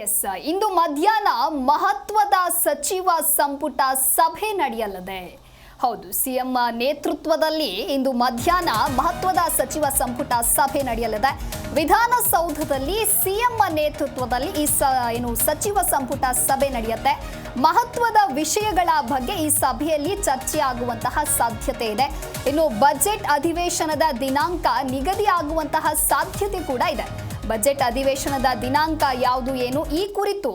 S ಇಂದು ಮಧ್ಯಾಹ್ನ ಮಹತ್ವದ ಸಚಿವ ಸಂಪುಟ ಸಭೆ ನಡೆಯಲಿದೆ. ಹೌದು, ಸಿಎಂ ನೇತೃತ್ವದಲ್ಲಿ ಇಂದು ಮಧ್ಯಾಹ್ನ ಮಹತ್ವದ ಸಚಿವ ಸಂಪುಟ ಸಭೆ ನಡೆಯಲಿದೆ. ವಿಧಾನಸೌಧದಲ್ಲಿ ಸಿಎಂ ನೇತೃತ್ವದಲ್ಲಿ ಈ ಸ, ಏನು, ಸಚಿವ ಸಂಪುಟ ಸಭೆ ನಡೆಯುತ್ತೆ. ಮಹತ್ವದ ವಿಷಯಗಳ ಬಗ್ಗೆ ಈ ಸಭೆಯಲ್ಲಿ ಚರ್ಚೆ ಆಗುವಂತಹ ಸಾಧ್ಯತೆ ಇದೆ. ಇನ್ನು ಬಜೆಟ್ ಅಧಿವೇಶನದ ದಿನಾಂಕ ನಿಗದಿಯಾಗುವಂತಹ ಸಾಧ್ಯತೆ ಕೂಡ ಇದೆ. ಬಜೆಟ್ ಅಧಿವೇಶನದ ದಿನಾಂಕ ಯಾವುದು ಏನು ಈ ಕುರಿತು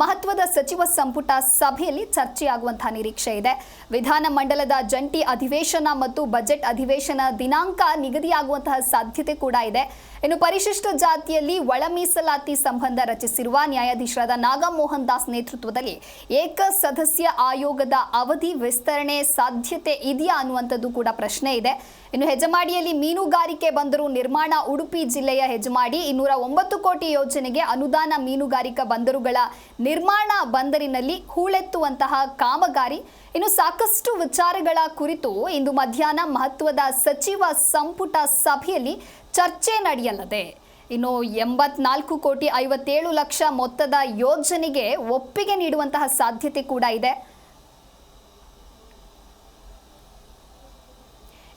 ಮಹತ್ವದ ಸಚಿವ ಸಂಪುಟ ಸಭೆಯಲ್ಲಿ ಚರ್ಚೆಯಾಗುವಂತಹ ನಿರೀಕ್ಷೆ ಇದೆ. ವಿಧಾನಮಂಡಲದ ಜಂಟಿ ಅಧಿವೇಶನ ಮತ್ತು ಬಜೆಟ್ ಅಧಿವೇಶನ ದಿನಾಂಕ ನಿಗದಿಯಾಗುವಂತಹ ಸಾಧ್ಯತೆ ಕೂಡ ಇದೆ. ಇನ್ನು ಪರಿಶಿಷ್ಟ ಜಾತಿಯಲ್ಲಿ ಒಳ ಮೀಸಲಾತಿ ಸಂಬಂಧ ರಚಿಸಿರುವ ನ್ಯಾಯಾಧೀಶರಾದ ನಾಗಮೋಹನ್ ದಾಸ್ ನೇತೃತ್ವದಲ್ಲಿ ಏಕ ಸದಸ್ಯ ಆಯೋಗದ ಅವಧಿ ವಿಸ್ತರಣೆ ಸಾಧ್ಯತೆ ಇದೆಯಾ ಅನ್ನುವಂಥದ್ದು ಕೂಡ ಪ್ರಶ್ನೆ ಇದೆ. ಇನ್ನು ಹೆಜಮಾಡಿಯಲ್ಲಿ ಮೀನುಗಾರಿಕೆ ಬಂದರು, ನಿರ್ಮಾಣ ಉಡುಪಿ ಜಿಲ್ಲೆಯ ಹೆಜಮಾಡಿ ಇನ್ನೂರ ಒಂಬತ್ತು ಕೋಟಿ ಯೋಜನೆಗೆ ಅನುದಾನ ಮೀನುಗಾರಿಕಾ ಬಂದರುಗಳ ನಿರ್ಮಾಣ ಬಂದರಿನಲ್ಲಿ ಹೂಳೆತ್ತುವಂತಹ ಕಾಮಗಾರಿ. ಇನ್ನು ಸಾಕಷ್ಟು ವಿಚಾರಗಳ ಕುರಿತು ಇಂದು ಮಧ್ಯಾಹ್ನ ಮಹತ್ವದ ಸಚಿವ ಸಂಪುಟ ಸಭೆಯಲ್ಲಿ ಚರ್ಚೆ ನಡೆಯಲಿದೆ. ಇನ್ನು ಎಂಬತ್ನಾಲ್ಕು ಕೋಟಿ ಐವತ್ತೇಳು ಲಕ್ಷ ಮೊತ್ತದ ಯೋಜನೆಗೆ ಒಪ್ಪಿಗೆ ನೀಡುವಂತಹ ಸಾಧ್ಯತೆ ಕೂಡ ಇದೆ.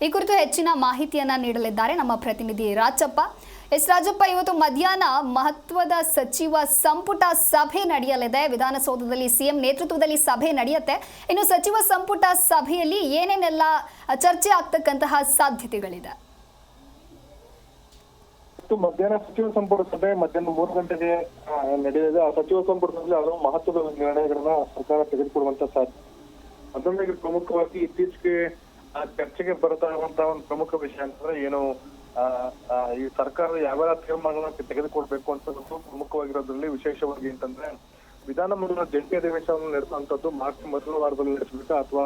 ಈ ಕುರಿತು ಹೆಚ್ಚಿನ ಮಾಹಿತಿಯನ್ನ ನೀಡಲಿದ್ದಾರೆ ನಮ್ಮ ಪ್ರತಿನಿಧಿ ರಾಜಪ್ಪ. ಎಸ್ ರಾಜಪ್ಪ, ಇವತ್ತು ಮಧ್ಯಾಹ್ನ ಮಹತ್ವದ ಸಚಿವ ಸಂಪುಟ ಸಭೆ ನಡೆಯಲಿದೆ. ವಿಧಾನಸೌಧದಲ್ಲಿ ಸಿಎಂ ನೇತೃತ್ವದಲ್ಲಿ ಸಭೆ ನಡೆಯುತ್ತೆ. ಇನ್ನು ಸಚಿವ ಸಂಪುಟ ಸಭೆಯಲ್ಲಿ ಏನೇನೆಲ್ಲ ಚರ್ಚೆ ಆಗ್ತಕ್ಕಂತಹ ಸಾಧ್ಯತೆಗಳಿದೆ? ಮಧ್ಯಾಹ್ನ ಸಚಿವ ಸಂಪುಟ ಸಭೆ ಮಧ್ಯಾಹ್ನ ಮೂರು ಗಂಟೆಗೆ ನಡೆಯಲಿದೆ. ಆ ಸಚಿವ ಸಂಪುಟದಲ್ಲಿ ಹಲವು ಮಹತ್ವದ ನಿರ್ಣಯಗಳನ್ನ ಸರ್ಕಾರ ತೆಗೆದುಕೊಳ್ಳುವಂತ ಸಾಧ್ಯ. ಅದರೊಂದಿಗೆ ಪ್ರಮುಖವಾಗಿ ಇತ್ತೀಚೆಗೆ ಚರ್ಚೆಗೆ ಬರ್ತಾ ಇರುವಂತ ಒಂದು ಪ್ರಮುಖ ವಿಷಯ ಅಂತಂದ್ರೆ ಏನು ಈ ಸರ್ಕಾರ ಯಾವೆಲ್ಲ ತೀರ್ಮಾನಗಳನ್ನ ತೆಗೆದುಕೊಳ್ಬೇಕು ಅಂತ ಪ್ರಮುಖವಾಗಿರೋದ್ರಲ್ಲಿ ವಿಶೇಷವಾಗಿ ಅಂತಂದ್ರೆ ವಿಧಾನಮಂಡಲ ಜಂಟಿ ಅಧಿವೇಶನ ನಡೆಸುವಂತದ್ದು ಮಾರ್ಚ್ ಮೊದಲ ವಾರದಲ್ಲಿ ನಡೆಸಬೇಕಾ ಅಥವಾ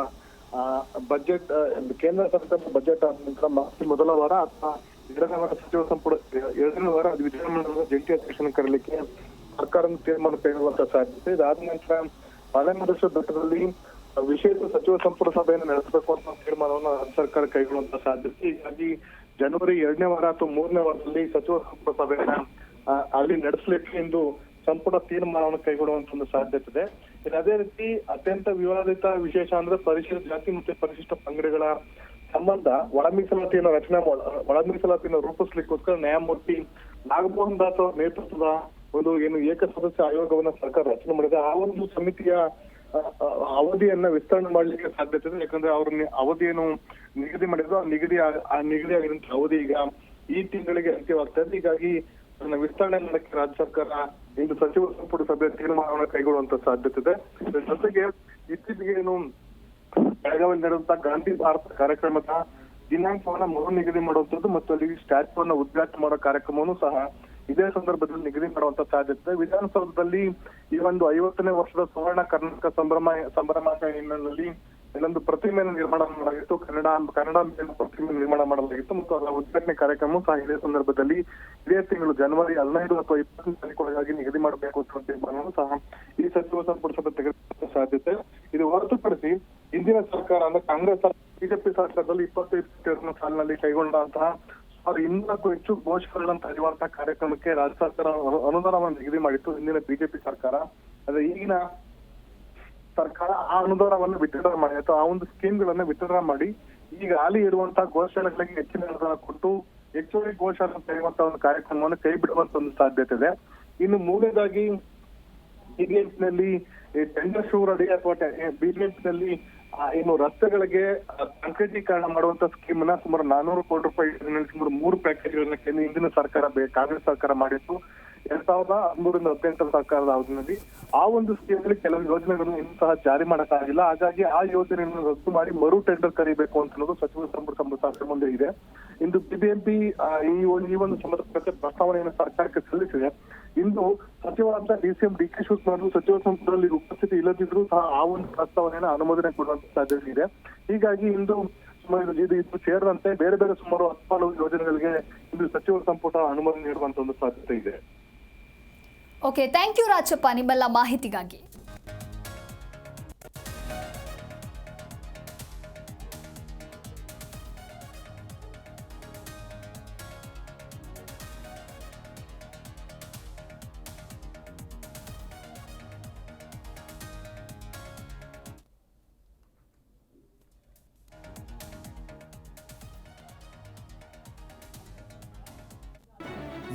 ಬಜೆಟ್ ಕೇಂದ್ರ ಸರ್ಕಾರದ ಬಜೆಟ್ ಆದ ನಂತರ ಮಾರ್ಚ್ ಮೊದಲ ವಾರ ಅಥವಾ ಎರಡನೇ ವಾರ ಸಚಿವ ಸಂಪುಟ, ಎರಡನೇ ವಾರ ಅದು ವಿಧಾನಮಂಡಲದ ಜಂಟಿ ಅಧಿವೇಶನ ಕರೀಲಿಕ್ಕೆ ಸರ್ಕಾರ ತೀರ್ಮಾನ ಕೈಗೊಳ್ಳುವಂತ ಸಾಧ್ಯತೆ ಇದಾದ ನಂತರ ಮಲೆಮಹದೇಶ್ವರ ಬೆಟ್ಟದಲ್ಲಿ ವಿಶೇಷ ಸಚಿವ ಸಂಪುಟ ಸಭೆಯನ್ನು ನಡೆಸಬೇಕು ಅಂತ ತೀರ್ಮಾನವನ್ನು ರಾಜ್ಯ ಸರ್ಕಾರ ಕೈಗೊಳ್ಳುವಂತ ಸಾಧ್ಯತೆ. ಹೀಗಾಗಿ ಜನವರಿ ಎರಡನೇ ವಾರ ಅಥವಾ ಮೂರನೇ ವಾರದಲ್ಲಿ ಸಚಿವ ಸಂಪುಟ ಸಭೆಯನ್ನ ಅಲ್ಲಿ ನಡೆಸಲಿಕ್ಕೆ ಎಂದು ಸಂಪುಟ ತೀರ್ಮಾನವನ್ನು ಕೈಗೊಳ್ಳುವಂತ ಒಂದು ಸಾಧ್ಯತೆ ಇದೆ. ಅದೇ ರೀತಿ ಅತ್ಯಂತ ವಿವಾದಿತ ವಿಶೇಷ ಅಂದ್ರೆ ಪರಿಶಿಷ್ಟ ಜಾತಿ ಮತ್ತೆ ಪರಿಶಿಷ್ಟ ಪಂಗಡಗಳ ಸಂಬಂಧ ಒಳ ಮೀಸಲಾತಿಯನ್ನು ರಚನೆ ಒಳ ಮೀಸಲಾತಿಯನ್ನು ರೂಪಿಸ್ಲಿಕ್ಕೋಸ್ಕರ ನ್ಯಾಯಮೂರ್ತಿ ನಾಗಮೋಹನ್ ದಾಸ್ ಅವರ ನೇತೃತ್ವದ ಒಂದು ಏನು ಏಕ ಸದಸ್ಯ ಆಯೋಗವನ್ನ ಸರ್ಕಾರ ರಚನೆ ಮಾಡಿದೆ. ಆ ಒಂದು ಸಮಿತಿಯ ಅವಧಿಯನ್ನ ವಿಸ್ತರಣೆ ಮಾಡ್ಲಿಕ್ಕೆ ಸಾಧ್ಯತೆ ಇದೆ. ಯಾಕಂದ್ರೆ ಅವ್ರ ಅವಧಿಯನ್ನು ನಿಗದಿ ಮಾಡಿದ್ರು. ಆ ನಿಗದಿ ಆ- ನಿಗದಿ ಆಗಿರುವಂತಹ ಅವಧಿ ಈಗ ಈ ತಿಂಗಳಿಗೆ ಅಂತ್ಯವಾಗ್ತಾ ಇದೆ. ಹೀಗಾಗಿ ಅದನ್ನ ವಿಸ್ತರಣೆ ಮಾಡಕ್ಕೆ ರಾಜ್ಯ ಸರ್ಕಾರ ಇಂದು ಸಚಿವ ಸಂಪುಟ ಸಭೆ ತೀರ್ಮಾನವನ್ನು ಕೈಗೊಳ್ಳುವಂತ ಸಾಧ್ಯತೆ ಇದೆ. ಜೊತೆಗೆ ಇತ್ತೀಚೆಗೆ ಏನು ಬೆಳಗಾವಿಯಲ್ಲಿ ನಡೆದಂತ ಗಾಂಧಿ ಭಾರತ ಕಾರ್ಯಕ್ರಮದ ದಿನಾಂಕವನ್ನ ಮರು ನಿಗದಿ ಮಾಡುವಂತದ್ದು ಮತ್ತು ಅಲ್ಲಿ ಸ್ಟ್ಯಾಚ್ಯೂವನ್ನ ಉದ್ಘಾಟನೆ ಮಾಡೋ ಕಾರ್ಯಕ್ರಮವನ್ನು ಸಹ ಇದೇ ಸಂದರ್ಭದಲ್ಲಿ ನಿಗದಿ ಮಾಡುವಂತ ಸಾಧ್ಯತೆ ವಿಧಾನಸೌಧದಲ್ಲಿ ಒಂದು ಐವತ್ತನೇ ವರ್ಷದ ಸುವರ್ಣ ಕರ್ನಾಟಕ ಸಂಭ್ರಮ, ಸಂಭ್ರಮಾಚರಣೆ ಹಿನ್ನೆಲೆಯಲ್ಲಿ ಇಲ್ಲೊಂದು ಪ್ರತಿಮೆಯನ್ನು ನಿರ್ಮಾಣ ಮಾಡಲಾಗಿತ್ತು. ಕನ್ನಡ ಕನ್ನಡ ಮೇಲೆ ಪ್ರತಿಮೆ ನಿರ್ಮಾಣ ಮಾಡಲಾಗಿತ್ತು ಮತ್ತು ಅದರ ಉದ್ಘಾಟನೆ ಕಾರ್ಯಕ್ರಮ ಸಹ ಇದೇ ಸಂದರ್ಭದಲ್ಲಿ ಇದೇ ತಿಂಗಳು ಜನವರಿ ಹದಿನೈದು ಅಥವಾ ಇಪ್ಪತ್ತನೇ ತಾರೀಕೊಳಗಾಗಿ ನಿಗದಿ ಮಾಡಬೇಕು ಅಂತ ತೀರ್ಮಾನವನ್ನು ಸಹ ಈ ಸಚಿವ ಸಂಪುಟ ಸಭೆ ತೆಗೆದುಕೊಳ್ಳುವ ಸಾಧ್ಯತೆ ಇದು ಹೊರತುಪಡಿಸಿ ಹಿಂದಿನ ಸರ್ಕಾರ ಅಂದ್ರೆ ಕಾಂಗ್ರೆಸ್ ಬಿಜೆಪಿ ಸರ್ಕಾರದಲ್ಲಿ ಇಪ್ಪತ್ತು ಇಪ್ಪತ್ತೆರಡನೇ ಸಾಲಿನಲ್ಲಿ ಕೈಗೊಂಡಂತಹ ಸುಮಾರು ಇನ್ನಕ್ಕೂ ಹೆಚ್ಚು ಘೋಷಣೆಗಳನ್ನು ತಡೆಯುವಂತಹ ಕಾರ್ಯಕ್ರಮಕ್ಕೆ ರಾಜ್ಯ ಸರ್ಕಾರ ಅನುದಾನವನ್ನು ನಿಗದಿ ಮಾಡಿತ್ತು ಹಿಂದಿನ ಬಿಜೆಪಿ ಸರ್ಕಾರ. ಅದೇ ಈಗಿನ ಸರ್ಕಾರ ಆ ಅನುದಾನವನ್ನು ವಿತರಣೆ ಮಾಡಿ, ಅಥವಾ ಆ ಒಂದು ಸ್ಕೀಮ್ಗಳನ್ನ ವಿತರಣೆ ಮಾಡಿ ಈಗ ಹಾಲಿ ಇರುವಂತಹ ಘೋಷಣೆಗಳಿಗೆ ಹೆಚ್ಚಿನ ಅನುದಾನ ಕೊಟ್ಟು ಹೆಚ್ಚುವರಿ ಘೋಷಣೆ ತೆರೆಯುವಂತಹ ಒಂದು ಕಾರ್ಯಕ್ರಮವನ್ನು ಕೈ ಬಿಡುವಂತ ಒಂದು ಸಾಧ್ಯತೆ ಇದೆ. ಇನ್ನು ಮೂರನೇದಾಗಿ ಬಿಬಿಎಂಪಿ ನಲ್ಲಿ ಟೆಂಡರ್ ಶೂರ್ ಅಡಿ ಅಥವಾ ಬಿಬಿಎಂಪಿ ನಲ್ಲಿ ಏನು ರಸ್ತೆಗಳಿಗೆ ಕಾಂಕ್ರೀಟೀಕರಣ ಮಾಡುವಂತ ಸ್ಕೀಮ್ನ ಸುಮಾರು ನಾನೂರು ಕೋಟಿ ರೂಪಾಯಿ ಸುಮಾರು ಮೂರು ಪ್ಯಾಕೇಜ್ ಕೇಂದ್ರ, ಹಿಂದಿನ ಸರ್ಕಾರ ಕಾಂಗ್ರೆಸ್ ಸರ್ಕಾರ ಮಾಡಿತ್ತು. ಎರಡ್ ಸಾವಿರದ ಹದಿಮೂರರಿಂದ ಹದಿನೆಂಟರ ಸರ್ಕಾರದ ಅವಧಿಯಲ್ಲಿ ಆ ಒಂದು ಸ್ಕೀಮ್ ಅಲ್ಲಿ ಕೆಲವು ಯೋಜನೆಗಳನ್ನು ಇನ್ನೂ ಸಹ ಜಾರಿ ಮಾಡಕ್ಕಾಗಿಲ್ಲ ಹಾಗಾಗಿ ಆ ಯೋಜನೆಯನ್ನು ರದ್ದು ಮಾಡಿ ಮರು ಟೆಂಡರ್ ಕರಿಬೇಕು ಅಂತ ಅನ್ನೋದು ಸಚಿವ ಸಂಪುಟ ಸಂಪುಟ ಮುಂದೆ ಇದೆ. ಇಂದು ಬಿಬಿಎಂಪಿ ಈ ಒಂದು ಈ ಒಂದು ಸಂಬಂಧಪಟ್ಟ ಪ್ರಸ್ತಾವನೆಯನ್ನು ಸರ್ಕಾರಕ್ಕೆ ಸಲ್ಲಿಸಿದೆ. ಇಂದು ಸಚಿವರಾದ D CM D K Shivakumar ಸಚಿವ ಸಂಪುಟದಲ್ಲಿ ಉಪಸ್ಥಿತಿ ಇಲ್ಲದಿದ್ರೂ ಸಹ ಆ ಒಂದು ಪ್ರಸ್ತಾವನೆಯನ್ನು ಅನುಮೋದನೆ ಕೊಡುವಂತ ಸಾಧ್ಯತೆ ಇದೆ. ಹೀಗಾಗಿ ಇಂದು ಸುಮಾರು ಇದು ಇದು ಸೇರಿದಂತೆ ಬೇರೆ ಬೇರೆ ಸುಮಾರು ಹತ್ತಾರು ಯೋಜನೆಗಳಿಗೆ ಇಂದು ಸಚಿವ ಸಂಪುಟ ಅನುಮೋದನೆ ನೀಡುವಂತ ಒಂದು ಸಾಧ್ಯತೆ ಇದೆ. ಓಕೆ ಥ್ಯಾಂಕ್ ಯು ರಾಜಪ್ಪ ನಿಮ್ಮೆಲ್ಲ ಮಾಹಿತಿಗಾಗಿ.